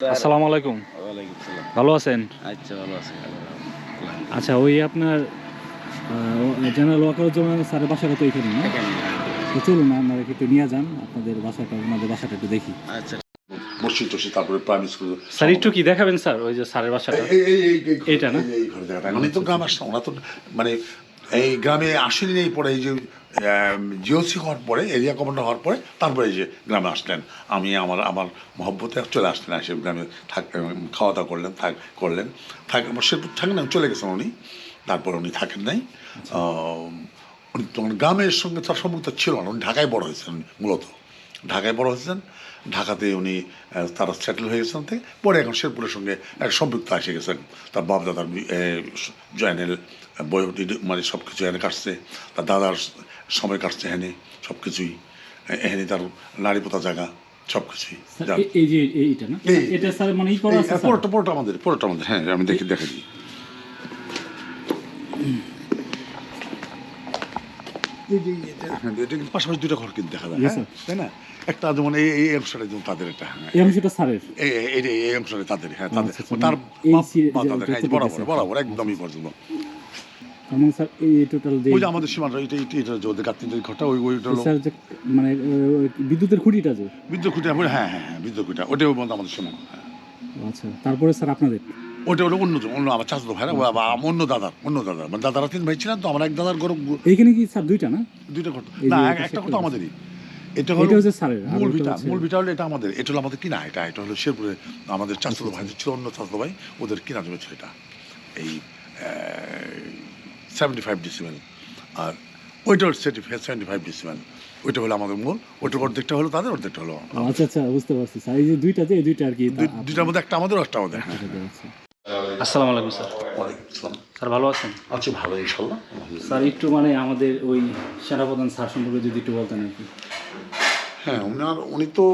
আসসালামু আলাইকুম। ওয়ালাইকুম ভালো আছেন? আচ্ছা ভালো আছি। আচ্ছা ওই আপনার জেনারেল ওয়াকারুজ্জামান স্যারের বাসাটা তো এখানে না? তো চলুন আপনারা একটু নিয়ে যান আপনাদের বাসাটা ওনাদের বাসাটা একটু দেখি। আচ্ছা। মসজিদ টসজিদ তারপরে প্রাইমারি স্কুল স্যার একটু কি দেখাবেন স্যার ওই যে স্যারের বাসাটা? এই এই এই এই না? এই ঘরে জায়গাটা উনি তো গ্রাম আসছে ওরা তো মানে এই গ্রামে আসেনি এই পরে, এই যে জিওসি হওয়ার পরে, এরিয়া কমান্ডার হওয়ার পরে, তারপরে এই যে গ্রামে আসলেন। আমি আমার আমার মহব্বতে চলে আসলেন, এসে গ্রামে থাক খাওয়া দাওয়া করলেন, থাক করলেন। থাক শেরপুর থাকেন না, চলে গেছেন উনি। তারপর উনি থাকেন নাই। উনি তখন গ্রামের সঙ্গে তার সম্পর্ক ছিল না, উনি ঢাকায় বড় হয়েছেন মূলত। ঢাকায় বড় হয়েছেন। ঢাকাতে উনি তারা সেটেল হয়ে গেছেন থেকে পরে এখন শেরপুরের সঙ্গে এক সম্পৃক্ত এসে গেছেন। তার বাপ দাদার জয়েনের বই মানে সব কিছু এনে কাটছে তার দাদার সময় কাটছে এখানে সব কিছুই এখানে তার নারী পোতা জায়গা সব কিছুই এই যে এইটা না? এটা স্যার মানে ই করা আছে পুরোটা পুরোটা আমাদের পুরোটা আমাদের হ্যাঁ আমি দেখি দেখে দিই এই যে এটা হ্যাঁ, এটা কিন্তু পাশাপাশি দুটো ঘর কিন্তু দেখা যায় তাই না? একটা যেমন এই এই অংশটা যেমন তাদের একটা এই অংশটা স্যারের। এই এই- এই এই অংশটা তাদের হ্যাঁ তাদের। তার এই বাপ- সি- বা যে- তাদের হ্যাঁ বরাবর বরাবর একদমই পর্যন্ত মানে স্যার এই টোটাল যে ওই যে আমাদের সীমানা এটা এটা এটা যে ওদের গাত্রির যে ওই ওইটা স্যার যে মানে বিদ্যুতের খুঁটিটা যে বিদ্যুৎ খুঁটি হ্যাঁ হ্যাঁ হ্যাঁ বিদ্যুৎ খুঁটি ওটাও বলতে আমাদের সীমানা হ্যাঁ। আচ্ছা তারপরে স্যার আপনাদের? ওটা হলো অন্য অন্য আমার চাচাতো ও আবার অন্য দাদার অন্য দাদার। মানে দাদারা তিন ভাই ছিলেন তো আমার এক দাদার এইখানে কি স্যার দুইটা না? দুইটা ঘর না একটা ঘর আমাদেরই। এটা হলো মূল ভিটা মূল ভিটা হলো এটা আমাদের। এটা হলো আমাদের কিনা এটা? এটা হলো শেরপুরে আমাদের চাচাতো ভাই ছিল অন্য চাচাতো ভাই ওদের কিনা জমি ছিল এটা। এই সেভেন্টি ফাইভ ডিসিমেল আর ওইটা হলো সেভেন্টি ফাইভ ডিসিমেল ওইটা হলো আমাদের মূল। ওইটার অর্ধেকটা হলো তাদের অর্ধেকটা হলো আচ্ছা আচ্ছা বুঝতে পারছি স্যার। এই যে দুইটা যে দুইটা আর কি দুই- দুইটার মধ্যে একটা আমাদের। একটা আমাদের আসসালামু আলাইকুম স্যার। ওয়ালাইকুম আসসালাম। স্যার ভালো আছেন? আচ্ছা ভালো ইনশাল্লাহ স্যার একটু মানে আমাদের ওই সেনাপ্রধান স্যার সম্পর্কে যদি একটু বলতেন আর কি। হ্যাঁ ওনার উনি তো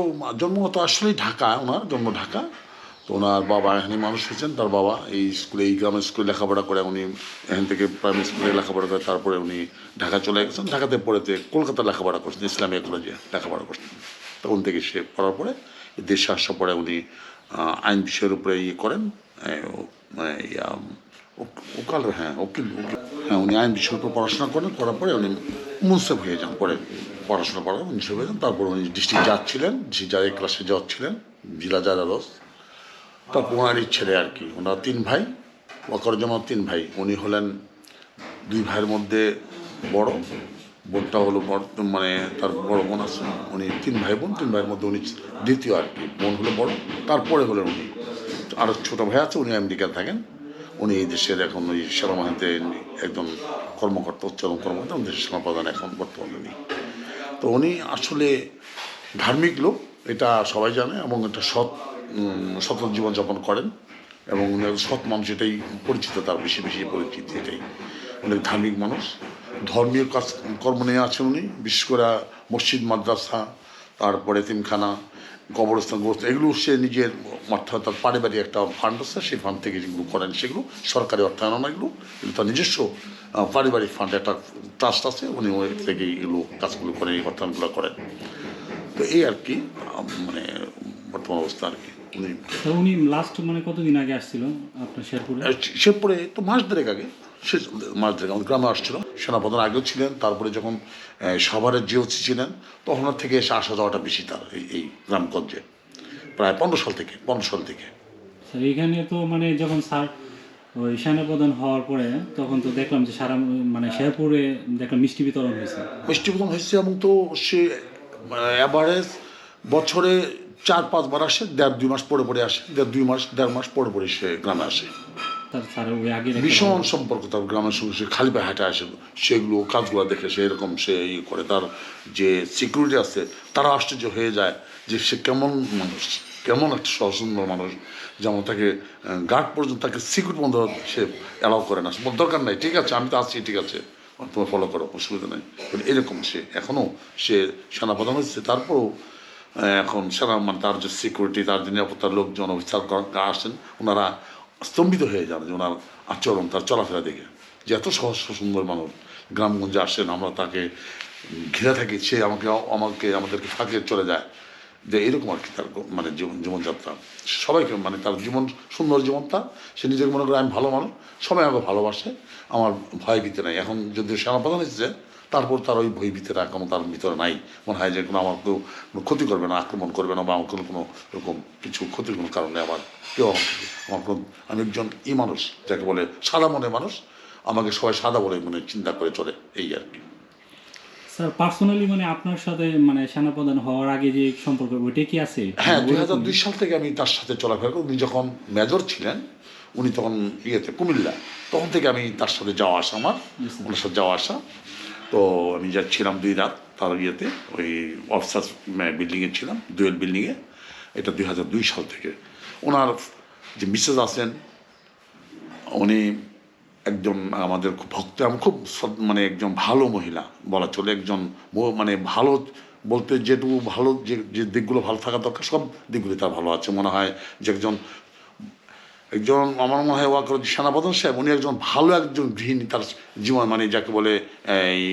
জন্মগত আসলেই ঢাকা ওনার জন্ম ঢাকা। তো ওনার বাবা এখানে মানুষ হয়েছেন তার বাবা এই স্কুলে এই গ্রামের স্কুলে লেখাপড়া করে উনি এখান থেকে প্রাইমারি স্কুলে লেখাপড়া করে তারপরে উনি ঢাকা চলে গেছেন। ঢাকাতে পড়েতে কলকাতা লেখাপড়া করছেন ইসলামিক কলেজে লেখাপড়া করছেন তখন থেকে সে পড়ার পরে দেশে আসার পরে উনি আইন বিষয়ের উপরে ইয়ে করেন মানে উক- হ্যাঁ উকিল। হ্যাঁ উনি আইন বিষয়ের উপর পড়াশোনা করেন, করার পরে উনি মুন্সেফ হয়ে যান, পরে পড়াশোনা করার মুন্সেফ হয়ে যান, তারপর উনি ডিস্ট্রিক্ট জাজ ছিলেন ডিস্ট্রিক্ট জাজের ক্লাসে জজ ছিলেন, জেলা জাজ আদালত তারপর ওনারই ছেলে আর কি, ওনার তিন ভাই ওয়াকরজমার তিন ভাই উনি হলেন দুই ভাইয়ের মধ্যে বড়, বোনটা হলো বড় মানে তার বড় বোন আছে, উনি তিন ভাই বোন, তিন ভাইয়ের মধ্যে উনি দ্বিতীয় আর কি, বোন হলো বড়, তারপরে হলেন উনি আরও ছোটো ভাই আছে, উনি আমেরিকায় থাকেন। উনি এই দেশের এখন ওই সেনাবাহিনীতে একজন কর্মকর্তা উচ্চতম কর্মকর্তা দেশের সেনাপ্রধান এখন বর্তমানে নেই তো উনি আসলে ধার্মিক লোক, এটা সবাই জানে, এবং একটা সৎ সৎ জীবনযাপন করেন, এবং উনি সৎ মানুষ, এটাই পরিচিত তার বেশি বেশি পরিচিতি, এটাই। উনি ধার্মিক মানুষ, ধর্মীয় কাজ, কর্ম নিয়ে আছেন উনি, বিশেষ করে মসজিদ, মাদ্রাসা, তারপরে তিমখানা কবরস্থান গোরস্থান এগুলো সে নিজের অর্থাৎ তার পারিবারিক একটা ফান্ড আছে সেই ফান্ড থেকে যেগুলো করেন সেগুলো সরকারি অর্থায়ন না এগুলো কিন্তু তার নিজস্ব পারিবারিক ফান্ড একটা ট্রাস্ট আছে উনি ওই থেকে এগুলো কাজগুলো করেন এই অর্থায়নগুলো করেন। তো এই আর কি মানে বর্তমান অবস্থা আর কি। উনি লাস্ট মানে কতদিন আগে আসছিল আপনার শেরপুরে? সে পরে তো মাস দেড়েক আগে। সে মাস দেড়েক আমাদের গ্রামে আসছিল। সেনাপ্রধান আগেও ছিলেন তারপরে যখন সাভারের জিওসি ছিলেন তখন থেকে এসে আসা যাওয়াটা বেশি তার এই এই গ্রামগঞ্জে। প্রায় পনেরো সাল থেকে পনেরো সাল থেকে। এখানে তো মানে যখন স্যার ওই সেনাপ্রধান হওয়ার পরে তখন তো দেখলাম যে সারা মানে শেরপুরে দেখলাম মিষ্টি বিতরণ হয়েছে। মিষ্টি প্রথম হয়েছে এবং তো সে অ্যাভারেজ বছরে চার পাঁচবার আসে দেড় দুই মাস পরে পরে আসে দেড় দুই মাস দেড় মাস পরে পরে সে গ্রামে আসে। তার ওই আগে ভীষণ সম্পর্ক তার গ্রামের সঙ্গে সে খালি পায়ে হাঁটে আসে। সেগুলো কাজগুলো দেখে সে এরকম সে ইয়ে করে তার যে সিকিউরিটি আছে তারা আশ্চর্য হয়ে যায় যে সে কেমন মানুষ কেমন একটা সসুন্দর মানুষ যেমন তাকে গার্ড পর্যন্ত তাকে সিকিউরিটি পর্যন্ত সে অ্যালাউ করে না। দরকার নাই ঠিক আছে আমি তো আছি ঠিক আছে। তোমার ফলো করো অসুবিধা নেই। এরকম সে এখনও সে সেনাপ্রধান হচ্ছে তারপরেও এখন সেনা মানে তার যে সিকিউরিটি তার যে নিরাপত্তার লোকজন অফিসার আসেন ওনারা স্তম্ভিত হয়ে যান যে ওনার আচরণ, তার চলাফেরা দেখে। যে এত সহজ সুন্দর মানুষ, গ্রামগঞ্জে আসেন, আমরা তাকে ঘিরে থাকি, সে আমাকে আমাকে, আমাদেরকে ফাঁকে চলে যায়। যে এরকম আর কি তার মানে জীবন জীবনযাত্রা। সবাইকে মানে তার জীবন, সুন্দর জীবন তার সে নিজেকে মনে করে, আমি ভালো মানুষ, সবাই আমাকে ভালোবাসে, আমার ভয় ভীতি নাই। এখন যদি সেনাপ্রধান এসেছে তারপর তার ওই ভয় ভীতিটা এখনও তার ভিতরে নাই। মনে হয় যে কোনো আমার কেউ কোনো ক্ষতি করবে না আক্রমণ করবে না বা আমার কোনো কোনো এরকম কিছু ক্ষতির কোনো কারণে আমার কেউ আমার আমার কোনো আমি একজন ই মানুষ যাকে বলে সাদা মনে মানুষ আমাকে সবাই সাদা বলে মানে চিন্তা করে চলে এই আর কি। স্যার পার্সোনালি মানে আপনার সাথে মানে সেনাপ্রধান হওয়ার আগে যে সম্পর্ক ওইটা কি আছে? হ্যাঁ দুই হাজার দুই সাল থেকে আমি তার সাথে চলাফেরা করি। উনি যখন মেজর ছিলেন উনি তখন ইয়েতে কুমিল্লা তখন থেকে আমি তার সাথে যাওয়া আসা আমার ওনার সাথে যাওয়া আসা। তো আমি যাচ্ছিলাম দুই রাত তার ইয়েতে, ওই অফিসার বিল্ডিংয়ে ছিলাম দুয়েল বিল্ডিংয়ে এটা দুই হাজার দুই সাল থেকে। ওনার যে মিসেস আছেন, উনি একজন আমাদের খুব ভক্ত এবং খুব মানে একজন ভালো মহিলা বলা চলে, একজন মানে ভালো বলতে যেটুকু ভালো, যে যে দিকগুলো ভালো থাকা দরকার, সব দিকগুলি তার ভালো আছে। মনে হয় যে একজন একজন আমার মনে হয় ওয়াকর সেনাপ্রধান সাহেব উনি একজন ভালো একজন গৃহিণী তার জীবন মানে যাকে বলে এই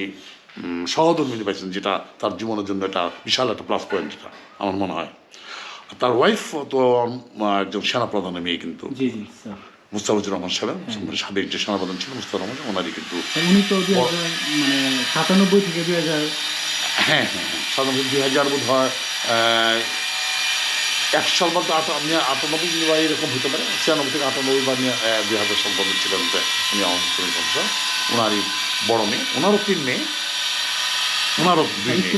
উম, সহধর্মিনী পাইছেন যেটা তার জীবনের জন্য এটা বিশাল একটা প্লাস পয়েন্ট যেটা আমার মনে হয়। তার ওয়াইফ তো একজন সেনাপ্রধানের মেয়ে কিন্তু। মুস্তাফিজুর রহমান সাহেব সাবেক যে সেনাপ্রধান ছিল মুস্তাফিজুর রহমান ওনারই কিন্তু উনি তো মানে সাতানব্বই থেকে দুই হাজার হ্যাঁ হ্যাঁ হ্যাঁ সাধারণত দুই হাজার বোধ হয় আহ, এক সাল বা তো আট- আপনি আটানব্বই বা এরকম হতে পারে ছিয়ানব্বই থেকে আটানব্বই বা দুই হাজার সাল পর্যন্ত ছিলেন উনি আমার সঙ্গে ওনারই বড় মেয়ে ওনারও তিন মেয়ে ওনারও দুই মেয়ে।